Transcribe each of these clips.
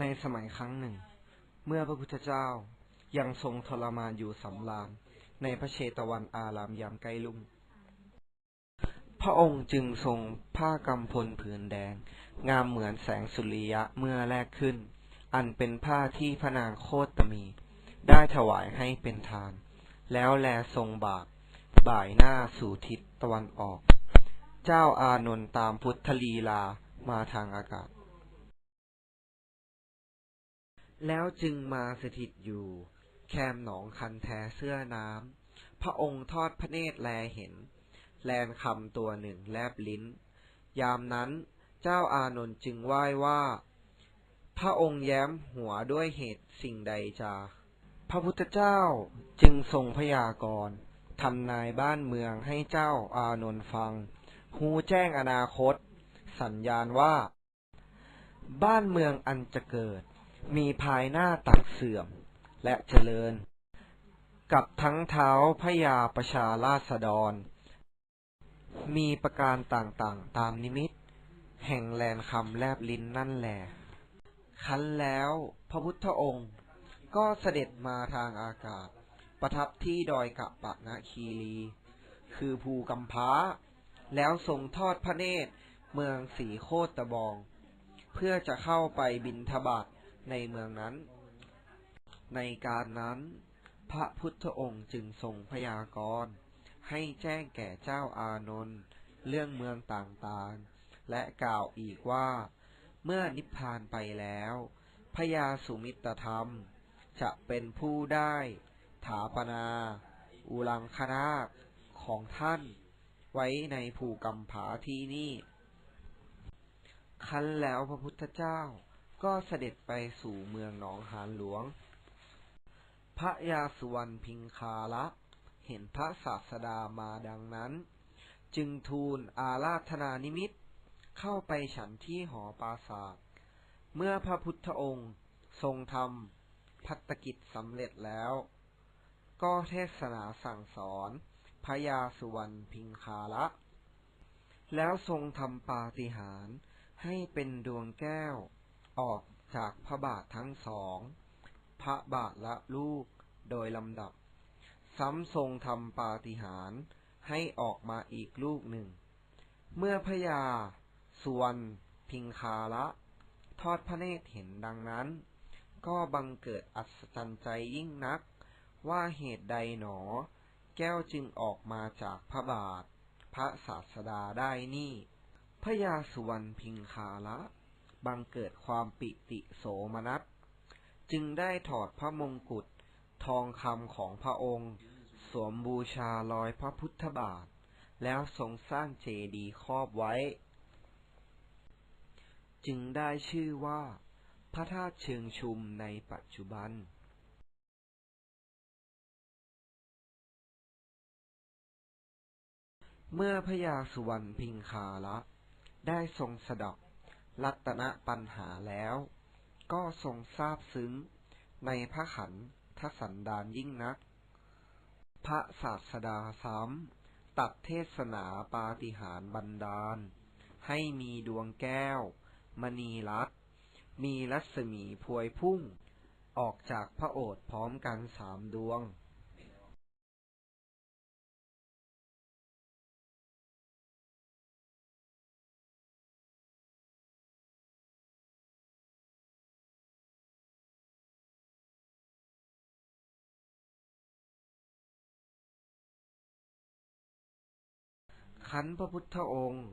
ในสมัยครั้งหนึ่ง เมื่อพระพุทธเจ้ายังทรงทรมานอยู่สำราญในพระเชตวันอารามยามใกล้ลุ่งพระองค์จึงทรงผ้ากำพลผืนแดง งามเหมือนแสงสุริยะเมื่อแรกขึ้น อันเป็นผ้าที่พระนางโคตมี ได้ถวายให้เป็นทาน แล้วแลทรงบาทบ่ายหน้าสู่ทิศตะวันออก เจ้าอานนท์ตามพุทธลีลามาทางอากาศ แล้วจึงมาสถิตอยู่ แคมหนองคันแทเสื้อน้ำพระองค์ทอดพระเนตรแลเห็น แลนคำตัวหนึ่งแลบลิ้น ยามนั้นเจ้าอานนท์จึงไหว้ว่า พระองค์แย้มหัวด้วยเหตุสิ่งใดจาพระพุทธเจ้าจึงทรงพยากรณ์ทำนายบ้านเมืองให้เจ้าอานนท์ฟังหูแจ้งอนาคต สัญญาณว่า บ้านเมืองอันจะเกิด มีภายหน้าตักเสื่อมและเจริญ กับทั้งเท้าพยาประชาราษฎร มีประการต่างๆ ตามนิมิต แห่งแลนคำแลบลิ้นนั่นแหละคันแล้วพระพุทธองค์ ก็เสด็จมาทางอากาศ ประทับที่ดอยกะปะนะคีรี คือภูกำพร้า แล้วทรงทอดพระเนตรเมืองสีโคตตะบอง เพื่อจะเข้าไปบินทบาท ในเมืองนั้น ในการนั้น พระพุทธองค์จึงทรงพยากรณ์ให้แจ้งแก่เจ้าอานนท์เรื่องเมืองต่างๆ และกล่าวอีกว่า เมื่อนิพพานไปแล้วพญาสุมิตรธรรม จะเป็นผู้ได้ถาปนา อุลังคนาคของท่าน ไว้ในภูกำผาที่นี่ คันแล้วพระพุทธเจ้า ก็เสด็จไปสู่เมืองหนองหานหลวง พระยาสุวรรณพิงคาละ เห็นพระศาสดามาดังนั้น จึงทูลอาราธนานิมิต เข้าไปฉันที่หอปราศาสเมื่อพระพุทธองค์ทรงทำพัตกิจสำเร็จแล้ว ก็เทศนาสั่งสอนพระยาสุวรรณพิงคาละ แล้วทรงทำปาฏิหาริย์ให้เป็นดวงแก้ว ออกจากพระบาททั้งสอง พระบาทละลูกโดยลำดับ ซ้ำทรงทำปาฏิหาริย์ให้ออกมาอีกลูกหนึ่ง เมื่อพระยาสุวรรณพิงคาละ ทอดพระเนตรเห็นดังนั้น ก็บังเกิดอัศจรรย์ใจยิ่งนัก ว่าเหตุใดหนอ แก้วจึงออกมาจากพระบาท พระศาสดาได้นี่พระยาสุวรรณพิงคาละ บังเกิดความปิติโสมนัส จึงได้ถอดพระมงกุฎทองคำของพระองค์ สวมบูชาลอยพระพุทธบาท แล้วทรงสร้างเจดีย์ครอบไว้ จึงได้ชื่อว่า พระธาตุเชิงชุมในปัจจุบันเมื่อพระยาสุวรรณพิงคาละ ได้ทรงสดับ รัตนปัญหาแล้ว ก็ทรงทราบซึ้งในพระขันธสันดานยิ่งนัก พระศาสดาซ้ำตัดเทศนาปาฏิหารบันดาล ให้มีดวงแก้ว มณีรัตมีรัศมีพวยพุ่ง ออกจากพระโอษฐ์พร้อมกันสามดวง ขันพระพุทธองค์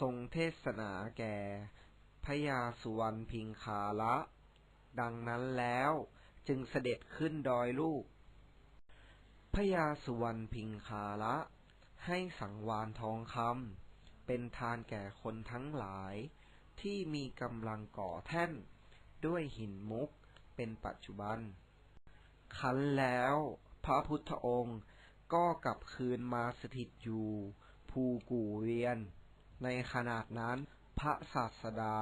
ทรงเทศนาแก่พระยาสุวรรณพิงคาละ ดังนั้นแล้วจึงเสด็จขึ้นดอยลูกพระยาสุวรรณพิงคาละ ให้สังวานทองคำเป็นทานแก่คนทั้งหลายที่มีกำลังก่อแท่น ด้วยหินมุกเป็นปัจจุบัน คันแล้ว พระพุทธองค์ก็กลับคืนมาสถิตอยู่ ภูกู่เวียน ในขนาดนั้น พระศาสดา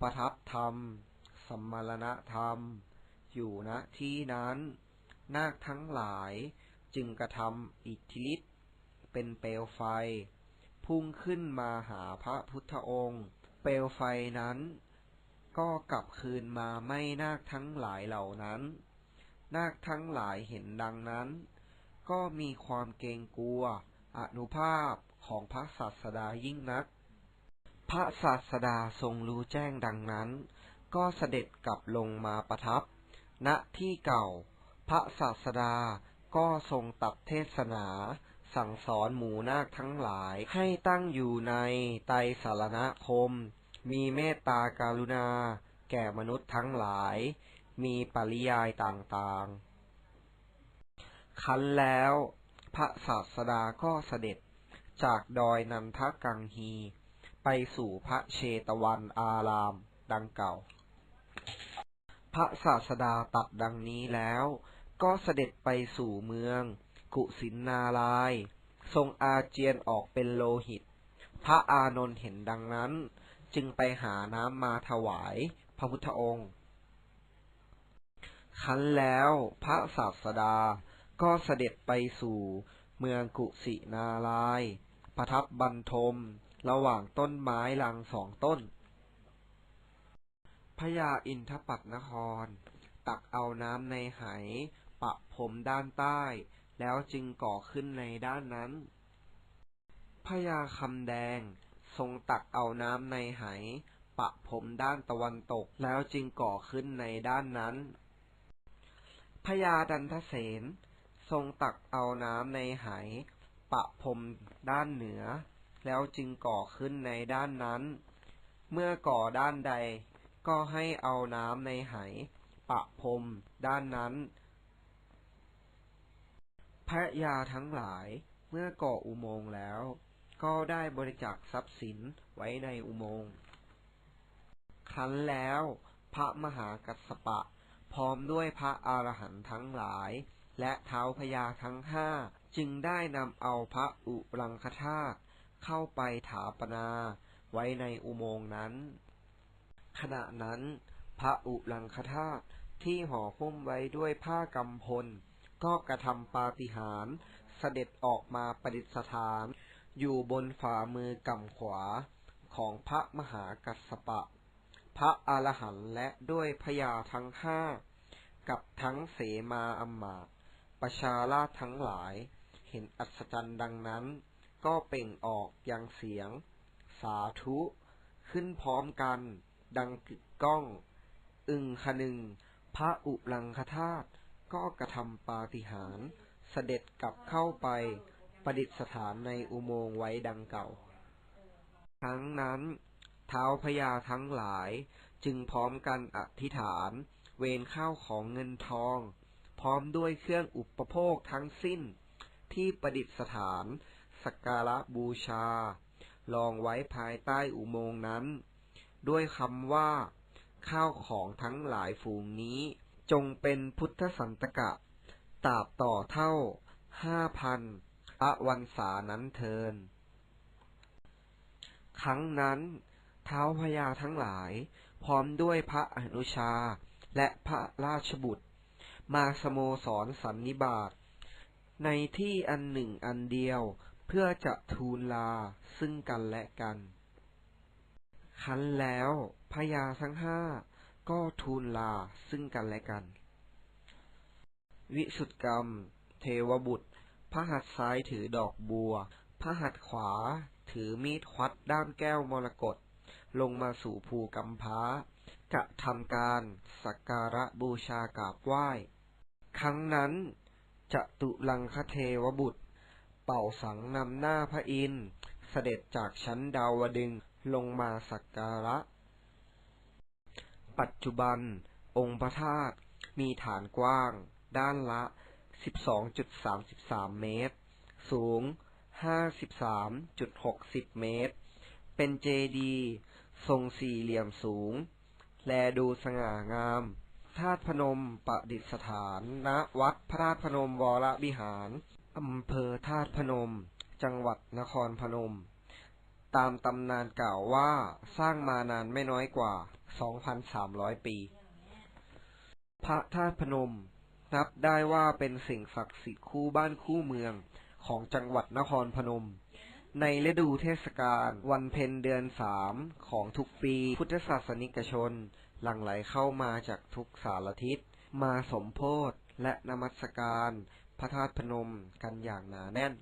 ประทับธรรม สมมรณธรรม อยู่ณที่นั้น นาคทั้งหลายจึงกระทำอิทธิฤทธิ์เป็นเปลวไฟ พุ่งขึ้นมาหาพระพุทธองค์ เปลวไฟนั้น ก็กลับคืนมาไม่นาคทั้งหลายเหล่านั้น นาคทั้งหลายเห็นดังนั้น ก็มีความเกรงกลัว อนุภาพของพระศาสดายิ่งนัก พระศาสดาทรงรู้แจ้งดังนั้น ก็เสด็จกลับลงมาประทับ ณที่เก่า พระศาสดาก็ทรงตัดเทศนา สั่งสอนหมู่นาคทั้งหลายให้ตั้งอยู่ในไตสารณคม มีเมตตาการุณา แก่มนุษย์ทั้งหลาย มีปริยายต่างๆ คันแล้ว พระศาสดาก็เสด็จ จากดอยนันทกังฮี ไปสู่พระเชตวันอารามดังเก่า พระศาสดาตัดดังนี้แล้ว ก็เสด็จไปสู่เมือง กุสินนาลายทรงอาเจียนออกเป็นโลหิต พระอานนท์เห็นดังนั้น จึงไปหาน้ำมาถวายพระพุทธองค์คันแล้วพระศาสดา ก็เสด็จไปสู่เมืองกุสินาลาย ประทับบรรทม ระหว่างต้นไม้ลังสองต้น พญาอินทปัตนคร ตักเอาน้ำในไหปะพรมด้านใต้ แล้วจึงก่อขึ้นในด้านนั้น พญาคำแดงทรงตักเอาน้ำในไหปะพรมด้านตะวันตก แล้วจึงก่อขึ้นในด้านนั้นพญาดันทเสน ทรงตักเอาน้ำในไหปะพรมด้านเหนือ แล้วจึงก่อขึ้นในด้านนั้น เมื่อก่อด้านใด ก็ให้เอาน้ำในไหปะพรมด้านนั้น พระยาทั้งหลายเมื่อก่ออุโมงค์แล้ว ก็ได้บริจาคทรัพย์สินไว้ในอุโมงค์ครั้นแล้ว พระมหากัสสปะ พร้อมด้วยพระอรหันต์ทั้งหลาย และเท้าพญาทั้งห้าจึงได้นำเอาพระอุรังคธาตุเข้าไปถาปนาไว้ในอุโมงค์นั้น ขณะนั้น พระอุรังคธาตุที่ห่อหุ้มไว้ด้วยผ้ากำพล ก็กระทำปาฏิหาริย์เสด็จออกมาประดิษฐาน อยู่บนฝ่ามือกำขวาของพระมหากัสปะ พระอรหันต์และด้วยพญาทั้งห้า กับทั้งเสมาอัมมาต ประชาราชทั้งหลาย เห็นอัศจรรย์ดังนั้น ก็เปล่งออกยังเสียง สาธุ ขึ้นพร้อมกัน ดังกึกก้อง อึงคนึง พระอุรังคธาตุก็กระทำปาฏิหาริย์เสด็จกลับเข้าไปประดิษฐานในอุโมงค์ไว้ดังเก่า ทั้งนั้นเท้าพญาทั้งหลายจึงพร้อมกันอธิษฐาน เวรข้าวของเงินทอง พร้อมด้วยเครื่องอุปโภคทั้งสิ้น ที่ประดิษฐานสักการะบูชา ลองไว้ภายใต้อุโมงค์นั้น ด้วยคำว่า ข้าวของทั้งหลายฝูงนี้ จงเป็นพุทธสันตกะตราบต่อเท่าห้าพันอวันสานั้นเทิน ครั้งนั้นเท้าพญาทั้งหลาย พร้อมด้วยพระอนุชาและพระราชบุตร มาสโมสรสันนิบาตในที่อันหนึ่งอันเดียวเพื่อจะทูลลาซึ่งกันและกัน คันแล้วพญาทั้งห้าก็ทูลลาซึ่งกันและกัน วิสุทธกรรม เทวบุตร พระหัตถ์ซ้ายถือดอกบัว พระหัตถ์ขวาถือมีดควัดด้ามแก้วมรกตลงมาสู่ภูกำพากะทำการสักการะบูชากราบไหว้ ครั้งนั้นจะตุลังคเทวบุตร เป่าสังนำหน้าพระอินทร์เสด็จจากชั้นดาวดึงลงมาสักการะ ปัจจุบัน องค์พระธาตุมีฐานกว้าง ด้านละ 12.33 เมตร สูง 53.60 เมตร เป็นเจดีย์ทรงสี่เหลี่ยมสูง แลดูสง่างาม ธาตุพนมประดิษฐาน ณ วัดพระธาตุพนมวรวิหาร อำเภอธาตุพนม จังหวัดนครพนม ตามตำนานกล่าวว่าสร้างมานานไม่น้อยกว่า 2,300 ปี พระธาตุพนม นับได้ว่าเป็นสิ่งศักดิ์สิทธิ์คู่บ้านคู่เมืองของจังหวัดนครพนม ในฤดูเทศกาลวันเพ็ญเดือนสามของทุกปี พุทธศาสนิกชน หลั่งไหลเข้ามาจากทุกสารทิศ มาสมโพธและนมัสการ พระธาตุพนมกันอย่างหนาแน่น